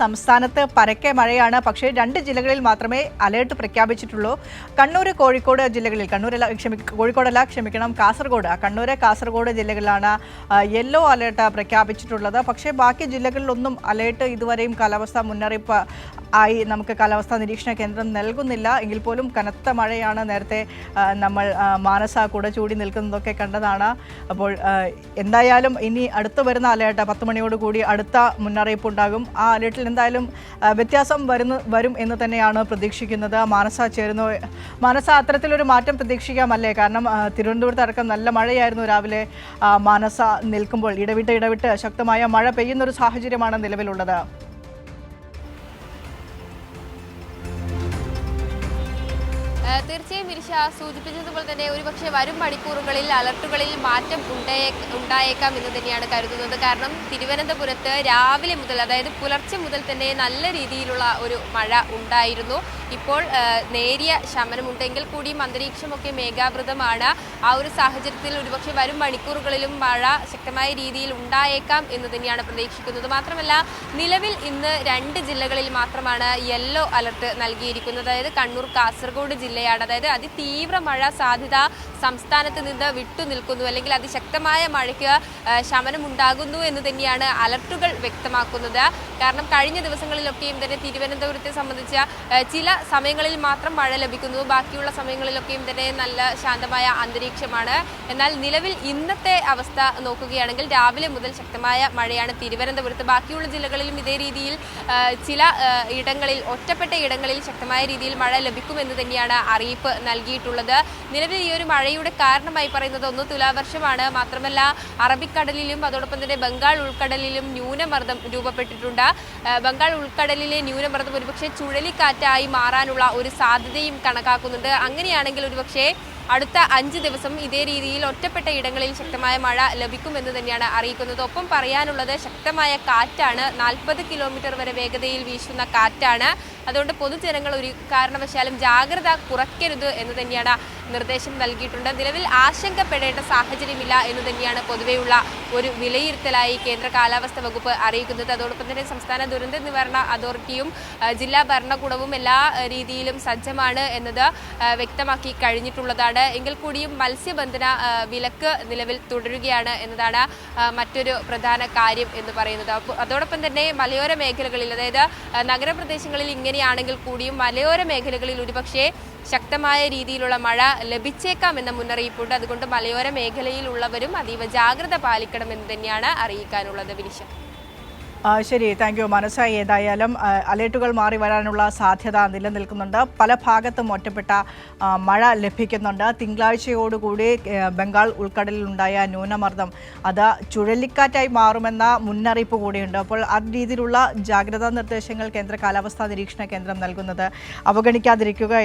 സംസ്ഥാനത്ത് പരക്കെ മഴയാണ്. പക്ഷേ രണ്ട് ജില്ലകളിൽ മാത്രമേ അലേർട്ട് പ്രഖ്യാപിച്ചിട്ടുള്ളൂ. കണ്ണൂർ കോഴിക്കോട് ജില്ലകളിൽ കണ്ണൂരല്ല ക്ഷമി കോഴിക്കോടല്ല ക്ഷമിക്കണം കാസർഗോഡ്. കണ്ണൂർ കാസർഗോഡ് ജില്ലകളിലാണ് യെല്ലോ അലേർട്ട് പ്രഖ്യാപിച്ചിട്ടുള്ളത്. പക്ഷേ ബാക്കി ജില്ലകളിലൊന്നും അലേർട്ട് ഇതുവരെയും കാലാവസ്ഥാ മുന്നറിയിപ്പ് ആയി നമുക്ക് കാലാവസ്ഥാ നിരീക്ഷണ കേന്ദ്രം നൽകുന്നില്ല. എങ്കിൽ പോലും കനത്ത മഴയാണ് നേരത്തെ നമ്മൾ മാനസ കൂടെ ചൂടി നിൽക്കുന്നതൊക്കെ കണ്ടതാണ്. അപ്പോൾ എന്തായാലും ഇനി അടുത്ത് വരുന്ന അലേർട്ട് പത്ത് മണിയോട് കൂടി അടുത്ത മുന്നറിയിപ്പ് ഉണ്ടാകും. ആ അലേർട്ടിൽ എന്തായാലും വ്യത്യാസം വരുന്നു വരും എന്ന് തന്നെയാണ് പ്രതീക്ഷിക്കുന്നത്. മാനസ ചേരുന്നു. മാനസ അത്തരത്തിലൊരു മാറ്റം പ്രതീക്ഷിക്കാമല്ലേ? കാരണം തിരുവനന്തപുരത്ത് അടക്കം നല്ല മഴയായിരുന്നു രാവിലെ. മാനസ നിൽക്കുമ്പോൾ ഇടവിട്ട് ഇടവിട്ട് ശക്തമായ മഴ പെയ്യുന്നൊരു സാഹചര്യമാണ് നിലവിലുള്ളത്. തീർച്ചയായും ഇരിഷ സൂചിപ്പിച്ചതുപോലെ തന്നെ ഒരുപക്ഷെ വരും മണിക്കൂറുകളിൽ അലർട്ടുകളിൽ മാറ്റം ഉണ്ടായേ ഉണ്ടായേക്കാം എന്ന് തന്നെയാണ് കരുതുന്നത്. കാരണം തിരുവനന്തപുരത്ത് രാവിലെ മുതൽ അതായത് പുലർച്ചെ മുതൽ തന്നെ നല്ല രീതിയിലുള്ള ഒരു മഴ ഉണ്ടായിരുന്നു. ഇപ്പോൾ നേരിയ ശമനമുണ്ടെങ്കിൽ കൂടിയും അന്തരീക്ഷമൊക്കെ മേഘാവൃതമാണ്. ആ ഒരു സാഹചര്യത്തിൽ ഒരുപക്ഷെ വരും മണിക്കൂറുകളിലും മഴ ശക്തമായ രീതിയിൽ ഉണ്ടായേക്കാം എന്ന് തന്നെയാണ് പ്രതീക്ഷിക്കുന്നത്. മാത്രമല്ല നിലവിൽ ഇന്ന് രണ്ട് ജില്ലകളിൽ മാത്രമാണ് യെല്ലോ അലർട്ട് നൽകിയിരിക്കുന്നത്. അതായത് കണ്ണൂർ കാസർഗോഡ് ജില്ലയാണ്. അതായത് അതിതീവ്ര മഴ സാധ്യത സംസ്ഥാനത്ത് നിന്ന് വിട്ടുനിൽക്കുന്നു അല്ലെങ്കിൽ അതിശക്തമായ മഴയ്ക്ക് ശമനമുണ്ടാകുന്നു എന്ന് തന്നെയാണ് അലർട്ടുകൾ വ്യക്തമാക്കുന്നത്. കാരണം കഴിഞ്ഞ ദിവസങ്ങളിലൊക്കെയും തന്നെ തിരുവനന്തപുരത്തെ സംബന്ധിച്ച ചില സമയങ്ങളിൽ മാത്രം മഴ ലഭിക്കുന്നു. ബാക്കിയുള്ള സമയങ്ങളിലൊക്കെയും തന്നെ നല്ല ശാന്തമായ അന്തരീക്ഷമാണ്. എന്നാൽ നിലവിൽ ഇന്നത്തെ അവസ്ഥ നോക്കുകയാണെങ്കിൽ രാവിലെ മുതൽ ശക്തമായ മഴയാണ് തിരുവനന്തപുരത്ത്. ബാക്കിയുള്ള ജില്ലകളിലും ഇതേ രീതിയിൽ ചില ഇടങ്ങളിൽ ഒറ്റപ്പെട്ട ഇടങ്ങളിൽ ശക്തമായ രീതിയിൽ മഴ ലഭിക്കുമെന്ന് തന്നെയാണ് അറിയിപ്പ് നൽകിയിട്ടുള്ളത്. നിലവിൽ ഈ ഒരു മഴയുടെ കാരണമായി പറയുന്നത് ഒന്ന് തുലാവർഷമാണ്. മാത്രമല്ല അറബിക്കടലിലും അതോടൊപ്പം തന്നെ ബംഗാൾ ഉൾക്കടലിലും ന്യൂനമർദ്ദം രൂപപ്പെട്ടിട്ടുണ്ട്. ബംഗാൾ ഉൾക്കടലിലെ ന്യൂനമർദ്ദം ഒരുപക്ഷെ ചുഴലിക്കാറ്റായി മാറാനുള്ള ഒരു സാധ്യതയും കണക്കാക്കുന്നുണ്ട്. അങ്ങനെയാണെങ്കിൽ ഒരുപക്ഷെ അടുത്ത അഞ്ച് ദിവസം ഇതേ രീതിയിൽ ഒറ്റപ്പെട്ട ഇടങ്ങളിൽ ശക്തമായ മഴ ലഭിക്കുമെന്ന് തന്നെയാണ് അറിയിക്കുന്നത്. ഒപ്പം പറയാനുള്ളത് ശക്തമായ കാറ്റാണ്. നാൽപ്പത് കിലോമീറ്റർ വരെ വേഗതയിൽ വീശുന്ന കാറ്റാണ്. അതുകൊണ്ട് പൊതുജനങ്ങൾ ഒരു കാരണവശാലും ജാഗ്രത കുറയ്ക്കരുത് എന്ന് തന്നെയാണ് നിർദ്ദേശം നൽകിയിട്ടുണ്ട്. നിലവിൽ ആശങ്കപ്പെടേണ്ട സാഹചര്യമില്ല എന്ന് തന്നെയാണ് പൊതുവെയുള്ള ഒരു വിലയിരുത്തലായി കേന്ദ്ര കാലാവസ്ഥ വകുപ്പ് അറിയിക്കുന്നത്. അതോടൊപ്പം തന്നെ സംസ്ഥാന ദുരന്ത നിവാരണ അതോറിറ്റിയും ജില്ലാ ഭരണകൂടവും എല്ലാ രീതിയിലും സജ്ജമാണ് എന്നത് വ്യക്തമാക്കി കഴിഞ്ഞിട്ടുള്ളതാണ്. എങ്കിൽ കൂടിയും മത്സ്യബന്ധന വിലക്ക് നിലവിൽ തുടരുകയാണ് എന്നതാണ് മറ്റൊരു പ്രധാന കാര്യം എന്ന് പറയുന്നത്. അതോടൊപ്പം തന്നെ മലയോര മേഖലകളിൽ അതായത് നഗരപ്രദേശങ്ങളിൽ നഗരപ്രദേശങ്ങളിൽ ഇങ്ങനെയാണെങ്കിൽ കൂടിയും മലയോര മേഖലകളിൽ ഒരുപക്ഷെ ശക്തമായ രീതിയിലുള്ള മഴ ലഭിച്ചേക്കാം എന്ന മുന്നറിയിപ്പുണ്ട്. അതുകൊണ്ട് മലയോര മേഖലയിലുള്ളവരും അതീവ ജാഗ്രത പാലിക്കണമെന്ന് തന്നെയാണ് അറിയിക്കാനുള്ളത് വിനിഷ ആ, ശരി താങ്ക് യു മനസ്സായി. ഏതായാലും അലേർട്ടുകൾ മാറി വരാനുള്ള സാധ്യത നിലനിൽക്കുന്നുണ്ട്. പല ഭാഗത്തും ഒറ്റപ്പെട്ട മഴ ലഭിക്കുന്നുണ്ട്. തിങ്കളാഴ്ചയോടുകൂടി ബംഗാൾ ഉൾക്കടലിലുണ്ടായ ന്യൂനമർദ്ദം അത് ചുഴലിക്കാറ്റായി മാറുമെന്ന മുന്നറിയിപ്പ് കൂടിയുണ്ട്. അപ്പോൾ ആ രീതിയിലുള്ള ജാഗ്രതാ നിർദ്ദേശങ്ങൾ കേന്ദ്ര കാലാവസ്ഥാ നിരീക്ഷണ കേന്ദ്രം നൽകുന്നത് അവഗണിക്കാതിരിക്കുക